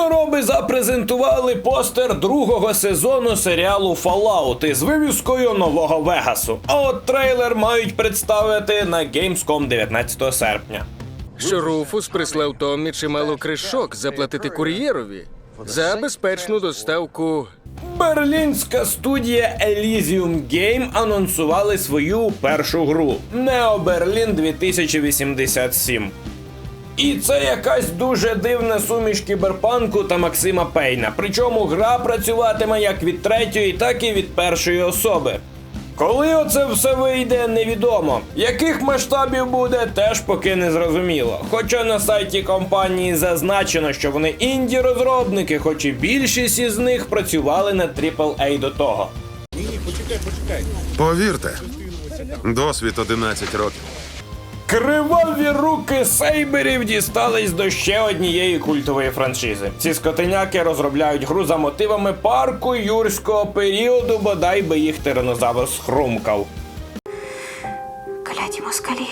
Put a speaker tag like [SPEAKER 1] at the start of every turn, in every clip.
[SPEAKER 1] кінороби запрезентували постер другого сезону серіалу Fallout із вивіскою нового Вегасу. А от трейлер мають представити на Gamescom 19 серпня.
[SPEAKER 2] що Руфус прислав Томмі чимало кришок заплатити кур'єрові за безпечну доставку.
[SPEAKER 1] Берлінська студія Elysium Game анонсували свою першу гру Neo Berlin 2087. І це якась дуже дивна суміш кіберпанку та Максима Пейна. Причому гра працюватиме як від третьої, так і від першої особи. Коли оце все вийде, невідомо. Яких масштабів буде, теж поки не зрозуміло. Хоча на сайті компанії зазначено, що вони інді-розробники, хоч і більшість із них працювали над AAA до того. Ні, почекай, почекай.
[SPEAKER 3] Повірте, досвід 11 років.
[SPEAKER 1] Криваві руки сейберів дістались до ще однієї культової франшизи. Ці скотиняки розробляють гру за мотивами парку юрського періоду, бодай би їх тиранозавр схрумкав.
[SPEAKER 4] Кляті москалі.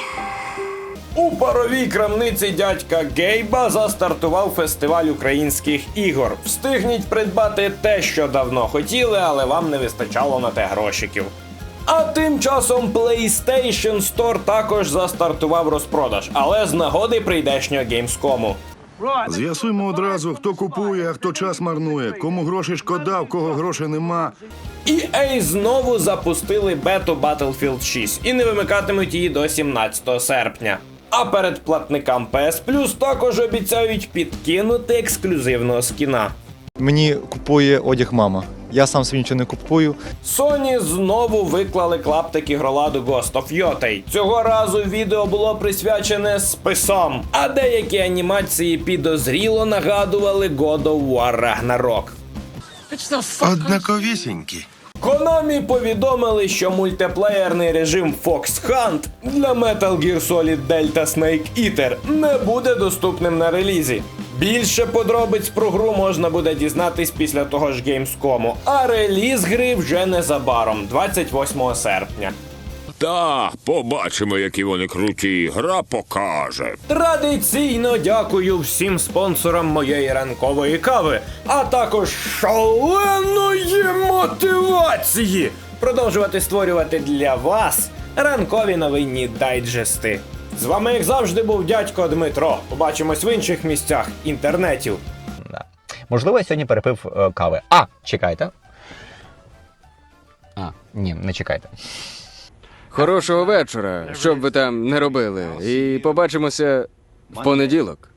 [SPEAKER 1] У паровій крамниці дядька Гейба застартував фестиваль українських ігор. Встигніть придбати те, що давно хотіли, але вам не вистачало на те грошиків. А тим часом PlayStation Store також застартував розпродаж, але з нагоди прийдешнього Gamescom.
[SPEAKER 5] З'ясуємо одразу, хто купує, а хто час марнує, кому грошей шкода, в кого грошей нема.
[SPEAKER 1] EA знову запустили бету Battlefield 6 і не вимикатимуть її до 17 серпня. А перед платникам PS Plus також обіцяють підкинути ексклюзивного скіна.
[SPEAKER 6] Мені купує одяг мама. Я сам собі нічого не купую.
[SPEAKER 1] Sony знову виклали клаптик ігроладу Ghost of Yotei. Цього разу відео було присвячене списом, а деякі анімації підозріло нагадували God of War Ragnarok.
[SPEAKER 3] Однаковісінькі.
[SPEAKER 1] Konami повідомили, що мультиплеєрний режим Fox Hunt для Metal Gear Solid Delta Snake Eater не буде доступним на релізі. Більше подробиць про гру можна буде дізнатись після того ж Gamescom, а реліз гри вже незабаром, 28 серпня.
[SPEAKER 7] Та, побачимо, які вони круті. Гра покаже.
[SPEAKER 1] Традиційно дякую всім спонсорам моєї ранкової кави, а також шаленої мотивації продовжувати створювати для вас ранкові новинні дайджести. З вами, як завжди, був дядько Дмитро. Побачимось в інших місцях інтернетів.
[SPEAKER 8] Да. Можливо, я сьогодні перепив е, кави. А, чекайте. А, ні, не чекайте.
[SPEAKER 2] Хорошого вечора, що б ви там не робили. І побачимося в понеділок.